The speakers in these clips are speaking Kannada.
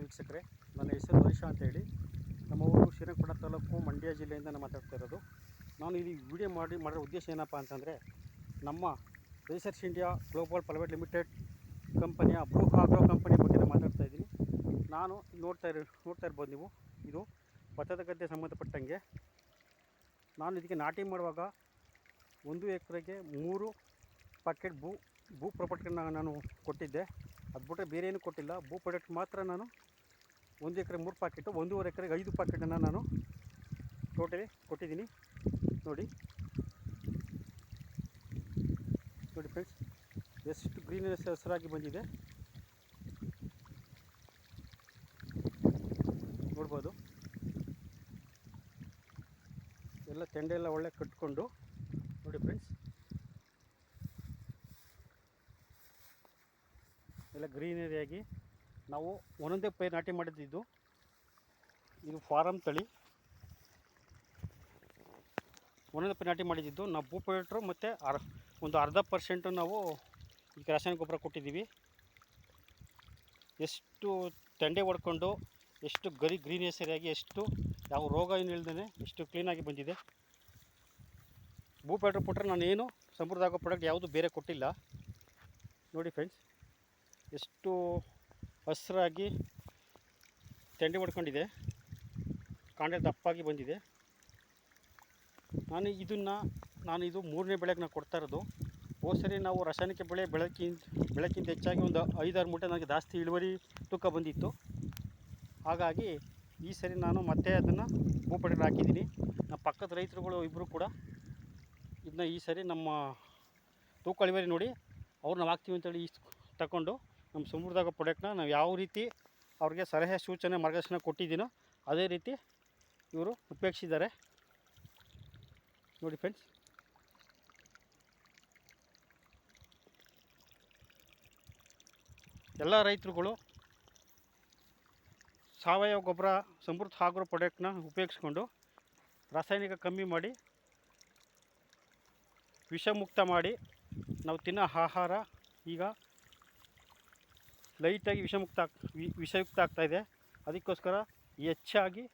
ವೀಕ್ಷಕರೇ. ನನ್ನ ಹೆಸರು ಹರೀಶ ಅಂತ ಹೇಳಿ ನಮ್ಮ ಊರು ಶ್ರೀರಂಗಪಟ್ಟಣ ತಾಲೂಕು ಮಂಡ್ಯ ಜಿಲ್ಲೆಯಿಂದ ನಾನು ಮಾತಾಡ್ತಾ ಇರೋದು. ನಾನು ಇಲ್ಲಿ ವಿಡಿಯೋ ಮಾಡಿ, ಮಾಡಿರೋ ಉದ್ದೇಶ ಏನಪ್ಪ ಅಂತಂದರೆ, ನಮ್ಮ research India global private limited ಕಂಪನಿಯ ಬ್ರೂ ಆಗ್ರೋ ಕಂಪನಿ ಬಗ್ಗೆ ನಾನು ಮಾತಾಡ್ತಾ ಇದ್ದೀನಿ. ನಾನು ನೋಡ್ತಾ ಇರೋ, ನೋಡ್ತಾ ಇರ್ಬೋದು ನೀವು. ಇದು ಭತ್ತದ ಗದ್ದೆ ಸಂಬಂಧಪಟ್ಟಂಗೆ. ನಾನು ಇದಕ್ಕೆ ನಾಟಿ ಮಾಡುವಾಗ ಒಂದು ಎಕರೆಗೆ ಮೂರು ಪ್ಯಾಕೆಟ್ ಭೂ ಭೂ ಪ್ರಾಪರ್ಟಿಗಳನ್ನ ನಾನು ಕೊಟ್ಟಿದ್ದೆ. ಅದು ಬಿಟ್ಟರೆ ಬೇರೆ ಏನೂ ಕೊಟ್ಟಿಲ್ಲ. ಭೂ ಪ್ರಾಡಕ್ಟ್ ಮಾತ್ರ ನಾನು ಒಂದು ಎಕರೆ ಮೂರು ಪ್ಯಾಕೆಟು ಒಂದೂವರೆ ಎಕರೆಗೆ ಐದು ಪ್ಯಾಕೆಟನ್ನು ನಾನು ಟೋಟಲಿ ಕೊಟ್ಟಿದ್ದೀನಿ. ನೋಡಿ. ನೋಡಿ ಫ್ರೆಂಡ್ಸ್ ಎಷ್ಟು ಗ್ರೀನೆಸ್ ಹಸಿರಾಗಿ ಬಂದಿದೆ. ನೋಡ್ಬೋದು. ಎಲ್ಲ ಎಲ್ಲ ಒಳ್ಳೆ ಕಟ್ಕೊಂಡು, ನೋಡಿ ಫ್ರೆಂಡ್ಸ್ ಎಲ್ಲ ಗ್ರೀನರಿಯಾಗಿ ನಾವು ಒಂದೊಂದೇ ಪೈರು ನಾಟಿ ಮಾಡಿದ್ದು ಇದು ಫಾರಮ್ ತಳಿ. ಒಂದೊಂದೇ ಪೈರು ನಾಟಿ ಮಾಡಿದ್ದು. ನಾವು ಭೂಪೇಟ್ರು ಮತ್ತು ಅರ್ ಒಂದು ಅರ್ಧ ಪರ್ಸೆಂಟು ನಾವು ಈಗ ರಾಸಾಯನಿಕ ಗೊಬ್ಬರ ಕೊಟ್ಟಿದ್ದೀವಿ. ಎಷ್ಟು ತಂಡೆ ಹೊಡ್ಕೊಂಡು ಎಷ್ಟು ಗರಿ ಗ್ರೀನ್ ಹೆಸರಿಯಾಗಿ ಎಷ್ಟು ಯಾವ ರೋಗ ಏನು ಇಲ್ದೇ ಎಷ್ಟು ಕ್ಲೀನಾಗಿ ಬಂದಿದೆ. ಭೂಪೇಟ್ರು ಕೊಟ್ಟರೆ ನಾನೇನು ಸಮೃದ್ಧ ಪ್ರಾಡಕ್ಟ್ ಯಾವುದು ಬೇರೆ ಕೊಟ್ಟಿಲ್ಲ. ನೋಡಿ ಫ್ರೆಂಡ್ಸ್ ಎಷ್ಟು ಹಸಿರಾಗಿ ತೆಂಡೆ ಹೊಡ್ಕೊಂಡಿದೆ. ಕಾಂಡ ದಪ್ಪಾಗಿ ಬಂದಿದೆ. ನಾನು ಇದನ್ನು, ನಾನು ಇದು ಮೂರನೇ ಬೆಳೆಗೆ ನಾನು ಕೊಡ್ತಾ ಇರೋದು. ಹೋದ ಸರಿ ನಾವು ರಾಸಾಯನಿಕ ಬೆಳೆ ಬೆಳಕಿಂತ ಬೆಳಕಿಂತ ಹೆಚ್ಚಾಗಿ ಒಂದು ಐದಾರು ಮೂಟೆ ನನಗೆ ಜಾಸ್ತಿ ಇಳುವರಿ ತೂಕ ಬಂದಿತ್ತು. ಹಾಗಾಗಿ ಈ ಸರಿ ನಾನು ಮತ್ತೆ ಅದನ್ನು ಭೂಪಡೆಗೆ ಹಾಕಿದ್ದೀನಿ. ನಮ್ಮ ಪಕ್ಕದ ರೈತರುಗಳು ಇಬ್ಬರು ಕೂಡ ಇದನ್ನ ಈ ಸರಿ ನಮ್ಮ ತೂಕ ಇಳುವರಿ ನೋಡಿ, ಅವ್ರು ನಾವು ಹಾಕ್ತೀವಿ ಅಂತೇಳಿ ಈ ತಗೊಂಡು ನಮ್ಮ ಸಮೃದ್ಧ ಪ್ರೊಡಕ್ಟ್ನ ನಾವು ಯಾವ ರೀತಿ ಅವ್ರಿಗೆ ಸಲಹೆ ಸೂಚನೆ ಮಾರ್ಗದರ್ಶನ ಕೊಟ್ಟಿದ್ದೀನೋ ಅದೇ ರೀತಿ ಇವರು ಉಪಯೋಗಿಸಿದ್ದಾರೆ ನೋಡಿ ಫ್ರೆಂಡ್ಸ್ ಎಲ್ಲ ರೈತರುಗಳು ಸಾವಯವ ಗೊಬ್ಬರ, ಸಮೃದ್ಧ ಆಗಿರೋ ಪ್ರೊಡಕ್ಟ್ನ ಉಪಯೋಗಿಸ್ಕೊಂಡು ರಾಸಾಯನಿಕ ಕಮ್ಮಿ ಮಾಡಿ, ವಿಷಮುಕ್ತ ಮಾಡಿ, ನಾವು ತಿನ್ನೋ ಆಹಾರ ಈಗ ಲೈಟಾಗಿ ವಿಷಮುಕ್ತ ಆಗ್ ವಿಷಯುಕ್ತ ಆಗ್ತಾಯಿದೆ ಅದಕ್ಕೋಸ್ಕರ ಹೆಚ್ಚಾಗಿ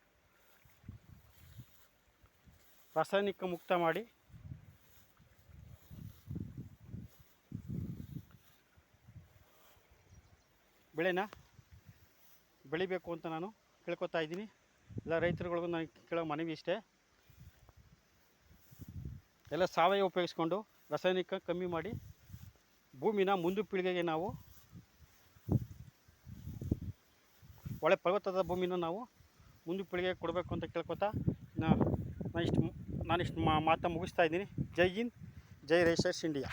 ರಾಸಾಯನಿಕ ಮುಕ್ತ ಮಾಡಿ ಬೆಳೆನ ಬೆಳಿಬೇಕು ಅಂತ ನಾನು ಕೇಳ್ಕೊತಾ ಇದ್ದೀನಿ. ಎಲ್ಲ ರೈತರುಗಳಿಗೂ ನಾನು ಕೇಳೋ ಮನವಿ ಇಷ್ಟೇ. ಎಲ್ಲ ಸಾವಯವ ಉಪಯೋಗಿಸ್ಕೊಂಡು ರಾಸಾಯನಿಕ ಕಮ್ಮಿ ಮಾಡಿ ಭೂಮಿನ ಮುಂದೆ ಪೀಳಿಗೆಗೆ ನಾವು ಒಳ್ಳೆ ಫಲವತ್ತಾದ ಭೂಮಿನ ನಾವು ಮುಂದೆ ಪೀಳಿಗೆಗೆ ಕೊಡಬೇಕು ಅಂತ ಕೇಳ್ಕೊತಾ ನಾನು ಇಷ್ಟು ನಾನಿಷ್ಟು ಮಾತಾ ಮುಗಿಸ್ತಾ ಇದ್ದೀನಿ. ಜೈ ಹಿಂದ್, ಜೈ ರೈಸರ್ಸ್ ಇಂಡಿಯಾ.